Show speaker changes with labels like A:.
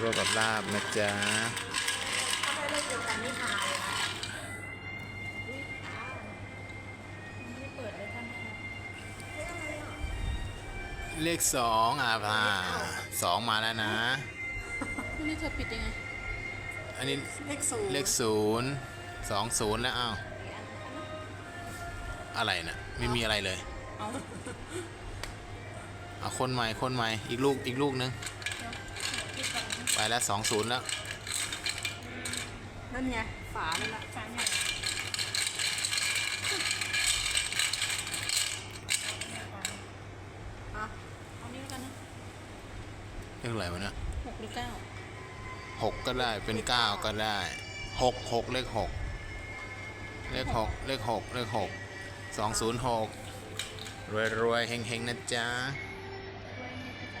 A: รวบกับลาบนะจ๊ะ
B: ถ้าได้เลขเดียวกันนี่หาเลยนะ
C: ไม่เปิดเลยท่านนะคะ
B: เลขอะไรอะ
A: เลขสองอะพาสองมาแล้วนะ
C: พี่นี่เธอปิดยังไง
A: อันนี้
B: เลขศูนย์
A: เลขศูนย์สองศูนย์แล้วอ้าวอะไรนะไม่มีอะไรเลย
C: เอา
A: เอาคนใหม่คนใหม่อีกลูกอีกลูกนึง
C: ปิดก่อน
A: ไป แล้วสองศูนย์แล้ว
B: นั่นไง ฝานั่นแหละ
C: ฝาใหญ่
B: อะ
C: เอานี่แล้วกันนะ
A: เลขอะไรวะเนี่ย
C: หกหรือเก้า
A: หกก็ได้เป็นเก้าก็ได้หกหกเลขหกเลขหกเลขหกเลขหกสองศูนย์หกรวยรวยๆเฮงเฮงๆนะจ๊ะ
C: ด้วยนี่ก็จะ